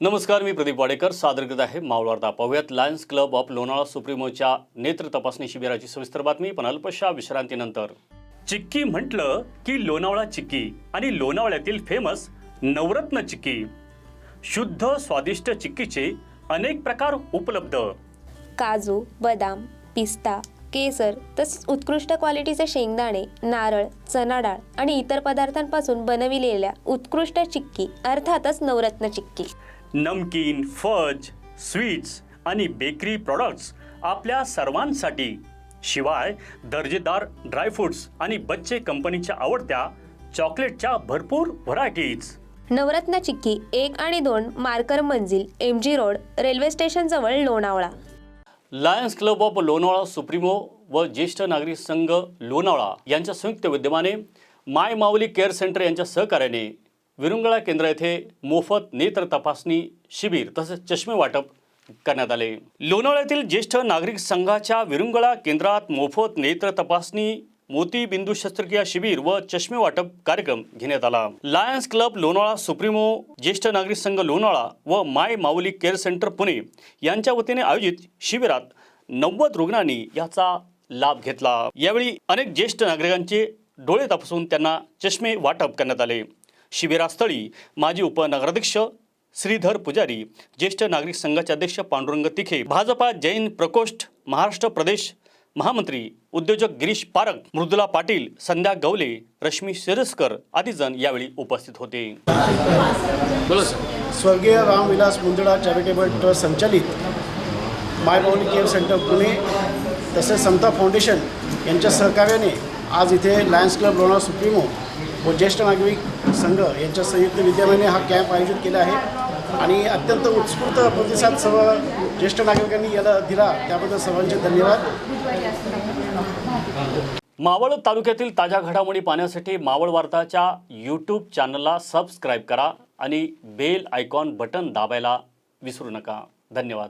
नमस्कार मी प्रदीप वाडेकर. सादर करत आहे मावळवार्ता पाहूयात लायन्स क्लब ऑफ लोणावळा सुप्रीमोच्या नेत्र तपासणी शिबिराची सविस्तर बातमी. पण अल्पशा विश्रांतीनंतर. चिक्की म्हटलं की लोणावळा चिक्की आणि लोणावळ्यातील फेमस नवरत्न चिक्की. शुद्ध स्वादिष्ट चिक्कीचे अनेक प्रकार उपलब्ध. काजू बदाम पिस्ता केसर तसेच उत्कृष्ट क्वालिटीचे शेंगदाणे नारळ चना डाळ आणि इतर पदार्थांपासून बनविलेल्या उत्कृष्ट चिक्की अर्थातच नवरत्न चिक्की. नमकीन फज स्वीट्स आणि बेकरी प्रॉडक्ट्स आपल्या सर्वांसाठी. शिवाय दर्जेदार ड्रायफ्रुट्स आणि बच्चे कंपनीच्या आवडत्या चॉकलेटच्या भरपूर व्हरायटीज नवरत्न चिक्की एक आणि दोन Markar Manzil M G road railway station जवळ Lonavala. Lions Club of Lonavala supremo व ज्येष्ठ नागरिक संघ लोणावळा यांच्या संयुक्त विद्यमाने माय माऊली केअर सेंटर यांच्या सहकार्याने विरुंगळा केंद्र येथे मोफत नेत्र तपासणी शिबिर तसेच चष्मे वाटप करण्यात आले. लोणावळ्यातील ज्येष्ठ नागरिक संघाच्या विरुंगळा केंद्रात मोफत नेत्र तपासणी मोतीबिंदू शस्त्रक्रिया शिबिर व चष्मे वाटप कार्यक्रम घेण्यात आला. लायन्स क्लब लोणावळा सुप्रीमो ज्येष्ठ नागरिक संघ लोणावळा व My Mauli Care Centre Pune यांच्या वतीने आयोजित शिबिरात नव्वद रुग्णांनी याचा लाभ घेतला. यावेळी अनेक ज्येष्ठ नागरिकांचे डोळे तपासून त्यांना चष्मे वाटप करण्यात आले. शिबिरास्थळी माजी उपनगराध्यक्ष श्रीधर पुजारी ज्येष्ठ नागरिक संघाचे अध्यक्ष पांडुरंग तिखे भाजपा जैन प्रकोष्ठ महाराष्ट्र प्रदेश महामंत्री उद्योजक गिरीश पारक मृदुला पाटील संध्या गवले रश्मी सिरस्कर आदी जण यावेळी उपस्थित होते. स्वर्गीय रामविलास मुंदडा चॅरिटेबल ट्रस्ट संचालित My Mauli Care Centre Pune तसेच समता फाउंडेशन यांच्या सहकार्याने आज इथे लायन्स क्लब लोणार सुप्रीमो व ज्येष्ठ नागरिक संघ यांच्या संयुक्त विद्यमाने हा कॅम्प आयोजित केला आहे. आणि अत्यंत उत्स्फूर्त प्रतिसाद सर्व ज्येष्ठ नागरिकांनी याला दिला. त्याबद्दल सर्वांचे धन्यवाद. मावळ तालुक्यातील ताज्या घडामोडी पाहण्यासाठी मावळ वार्ताच्या यूट्यूब चॅनलला सबस्क्राईब करा आणि बेल आयकॉन बटन दाबायला विसरू नका. धन्यवाद.